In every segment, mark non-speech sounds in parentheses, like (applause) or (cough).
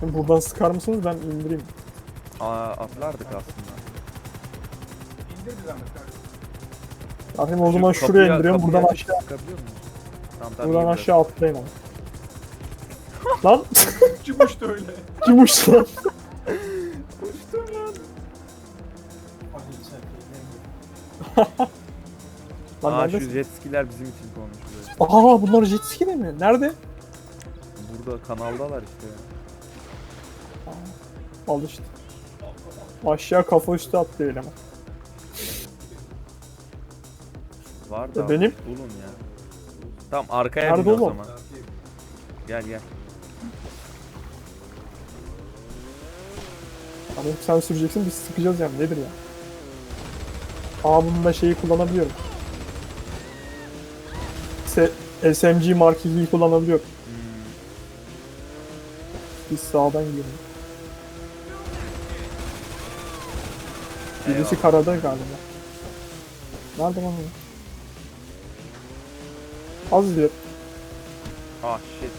Şimdi buradan sıkar mısınız ben indireyim. Aa, atlardık aslında. İndir bir zahmet kardeşim. Zaten o zaman Şu şuraya kapıya- indiriyorum kapıya buradan aşağı. muyuz? Tamam tamam. Buradan aşağı atlayın ama. (laughs) lan Kim uçtu öyle? (laughs) kim uçtu lan? Uçtum lan. (laughs) Lan Aa şu neredesin? jet skiler bizim için konuşuyor. Aa bunlar jet ski de mi? Nerede? Burada kanaldalar işte ya. Al işte. Aşağı kafa üstü atlıyor eleman. Var E, da benim- bulun ya. Tamam arkaya Nerede bin o oğlum? zaman. Gel gel. Hani hep sen süreceksin biz sıkacağız yani nedir ya? Aa bunun da şeyi kullanabiliyorum. Se SMG Mark II'yi kullanabiliyorum. Hmm. Biz sağdan gidelim. Birisi karada galiba. Nerede lan o? Az diyor. Ah shit.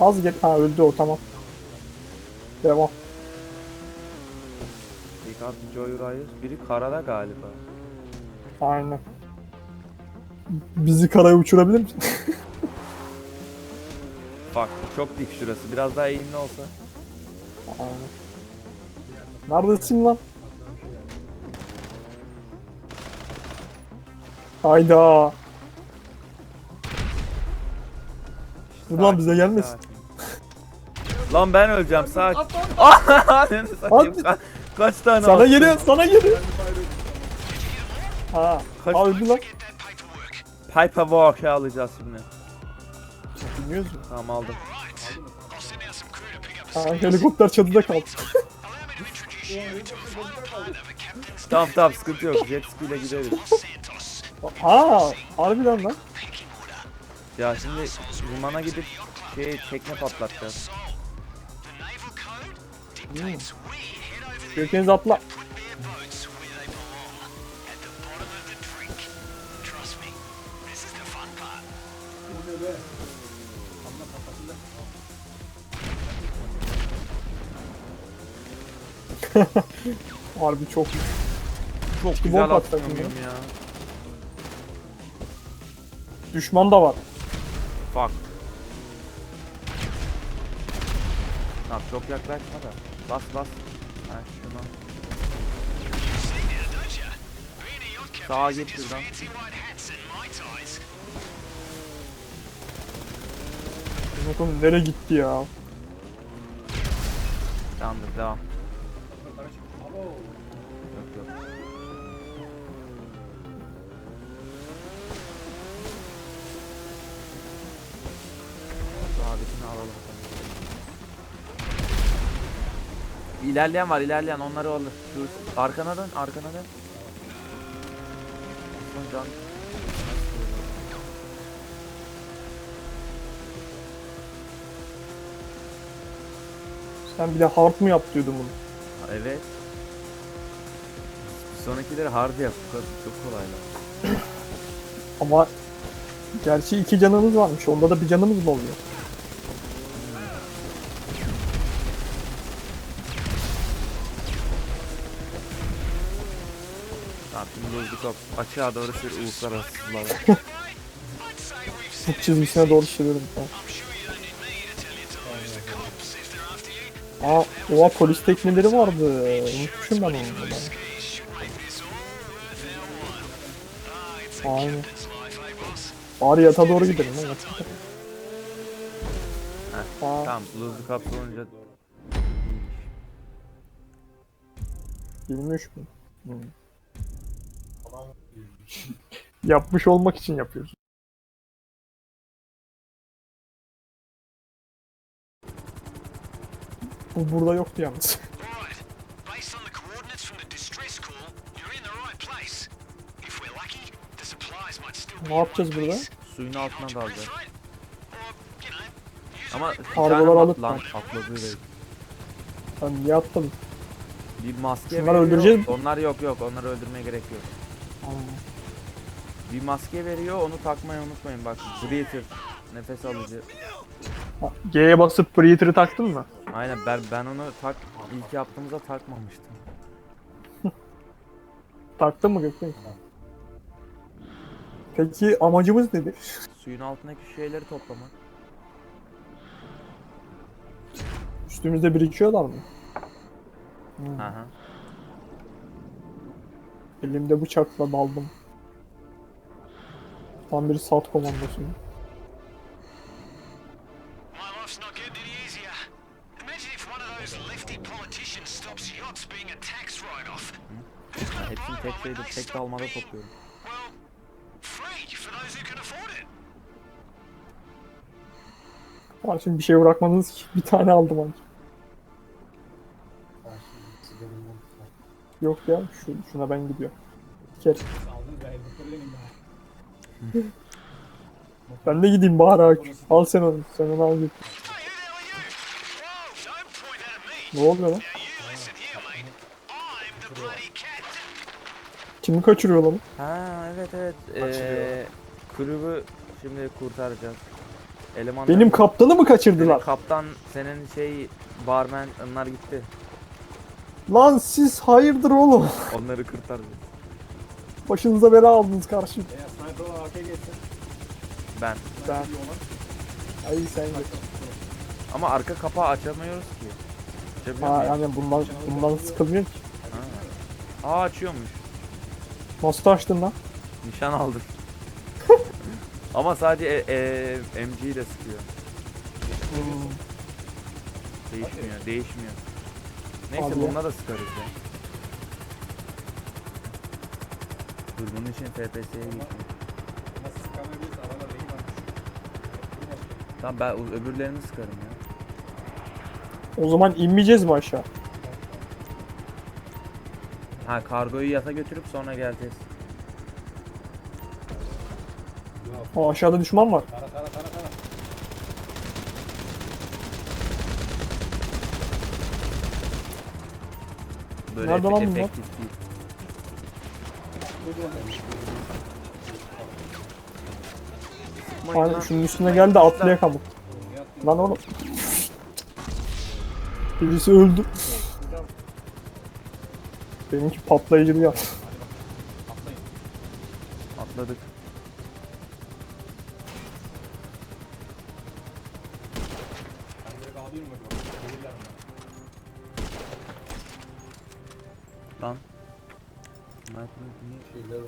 Az gel. Ha öldü o tamam. Devam. Dikkat Joyride. Biri karada galiba. Aynen. Bizi karaya uçurabilir misin? Bak çok dik şurası. Biraz daha eğimli olsa. Aynen. Neredesin lan? Hayda. Dur lan bize gelmesin. Lan ben öleceğim sakin. (laughs) Ananı satayım. Ka- Kaç tane Sana attın? geliyor, sana geliyor. Ha, Kaç- ha öldü lan. Paperwork alacağız şimdi. Bilmiyoruz mu? Tamam aldım. Ha, helikopter çatıda kaldı. (laughs) Tamam tamam sıkıntı yok. Jet ski ile gideriz. Ha, harbiden lan. Ya şimdi limana gidip şey tekne patlatacağız. Hmm. Gökdeniz atla. Bu ne be? Amma kafasında. (laughs) Harbi çok Çok Şu güzel bomba atlamıyorum ya. düşman da var. Fuck. Tamam çok yaklaşma da. Bas bas. Ha şunu. Sağa git şuradan. Bakın nereye gitti ya? Tamamdır devam. Yok yok. Sağdakini alalım. İlerleyen var ilerleyen onları alır. Şu arkana dön arkana dön. Can. Sen bir de hard mı yap diyordun bunu? Evet. Sonrakileri hard yap. Bu kadar çok kolay lan. (coughs) Ama gerçi iki canımız varmış. Onda da bir canımız mı oluyor? Tamam şimdi lozduk up. Açığa doğru sür uluslararası sulara. (laughs) Fık çizgisine doğru sürüyorum. Tamam. Aa, oha polis tekneleri vardı. Unutmuşum ben onu. Aynen. Bari yata doğru gidelim lan yata. Aa, Tamam olunca bilmiş mi? Hmm. Yapmış olmak için yapıyoruz. Bu burada yoktu yalnız. Ne yapacağız burada? suyun altına know, Ama bir Arabalar tane alıp lan bak. atladığı değil. Ben niye atladım? Bir maske Şunları veriyor. öldüreceğiz mi? Onlar yok yok onları öldürmeye gerek yok. Bir maske veriyor onu takmayı unutmayın bak. Breather nefes alıcı. Ha, G'ye basıp Breather'ı taktın mı? Aynen ben ben onu tak ilk yaptığımızda takmamıştım. Taktın mı Gökmen? Peki amacımız nedir? Suyun altındaki şeyleri toplamak. Üstümüzde birikiyorlar mı? Hmm. Aha. Elimde bıçakla daldım. Tam bir salt komandosu. My life's not getting any easier. Var şimdi bir şey bırakmadınız ki. Bir tane aldım ancak. Yok ya şu, şuna ben gidiyorum. Gel. Ben de gideyim Bahar Ak. Al sen onu. Sen onu al git. Ne oluyor lan? Kimi kaçırıyor lan? Ha evet evet. Kaçırıyor. Ee, kulübü şimdi kurtaracağız. Elemanlar Benim kaptanı mı Senin kaçırdılar? kaptan senin şey barmen onlar gitti. Lan siz hayırdır oğlum? (laughs) Onları kurtaracağız. Başınıza bela aldınız karşı. Eğer sniper olan arkaya geçsin. Ben. Ben. İyi olan. Ay sen git. Ama arka kapağı açamıyoruz ki. Açabiliyor Ha muyuz? yani bundan, bundan sıkılmıyor ki. Aa açıyormuş. Nasıl açtın lan? Nişan aldık. Ama sadece e, e, MG ile sıkıyor. Hmm. Değişmiyor, değişmiyor. Neyse Abi bununla da sıkarız ya. Dur bunun için FPS'ye. Nasıl sıkamayabiliriz? Almış. Tamam ben o- öbürlerini sıkarım ya. O zaman inmeyeceğiz mi aşağı? Ha kargoyu yata götürüp sonra geleceğiz. Aa, aşağıda düşman var. Tara tara tara tara. Böyle Nerede lan bunlar? efektif değil. Aynen şunun üstüne gel de. Oğlum yat. Lan oğlum. Birisi öldü. Benimki patlayıcılı ya. atlayın. Atladık. Ben direkt ağlıyorum bak. Gelirler bunlar. Lan. Niye- Şeyler.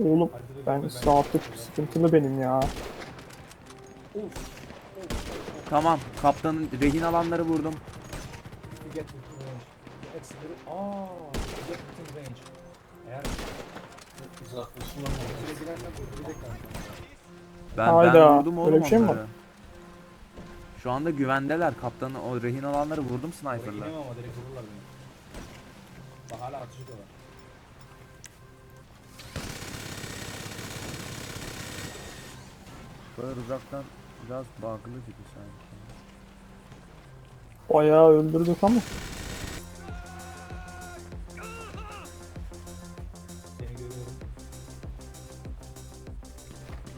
Oğlum ben saatlik sıkıntılı benim ya. Of. Tamam kaptanın rehin alanları vurdum. You get within range. The accelerate. Aa, you get within range. Eğer uzaklaşılan süre girersen öldürecekler. Ben, Hayda, ben vurdum oğlum öyle bir şey mi var? onları. Şu anda güvendeler. Kaptanı o rehin alanları vurdum sniper'la. gidemem ama direkt vururlar beni. Bak hala atış ediyorlar. Böyle uzaktan biraz bug'lı gibi sanki. Bayağı öldürdük ama. Seni görüyorum.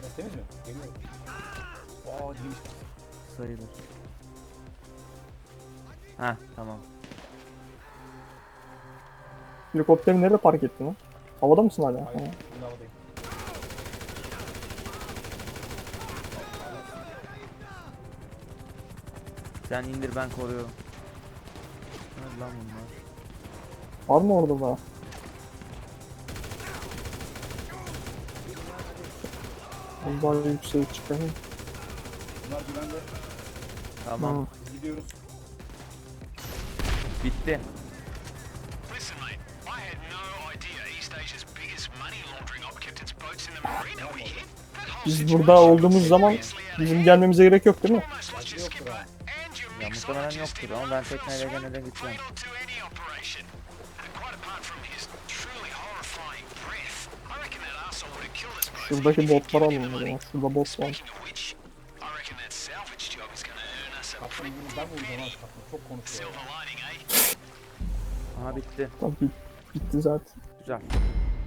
Biraz temiz mi? Geliyorum. Aa değilmiş. Sayılır. Heh tamam. Helikopteri nerede park ettin lan? Havada mısın hala? Hayır. Ha. Havadayım. Sen indir ben koruyorum. Nerede lan bunlar? Var mı orada daha? Bundan yüksek çıkayım. Bunlar güvende. Tamam. Gidiyoruz. Bitti. Biz burada olduğumuz zaman bizim gelmemize gerek yok değil mi? Yoktur ha. Ya muhtemelen yoktur ama ben tekneyle gene de gideceğim. Şuradaki him alalım o zaman. Şurada bot var. Ben vuracağım kaptan. Çok konuşuyor. Aha bitti. Tabii bitti zaten. Güzel.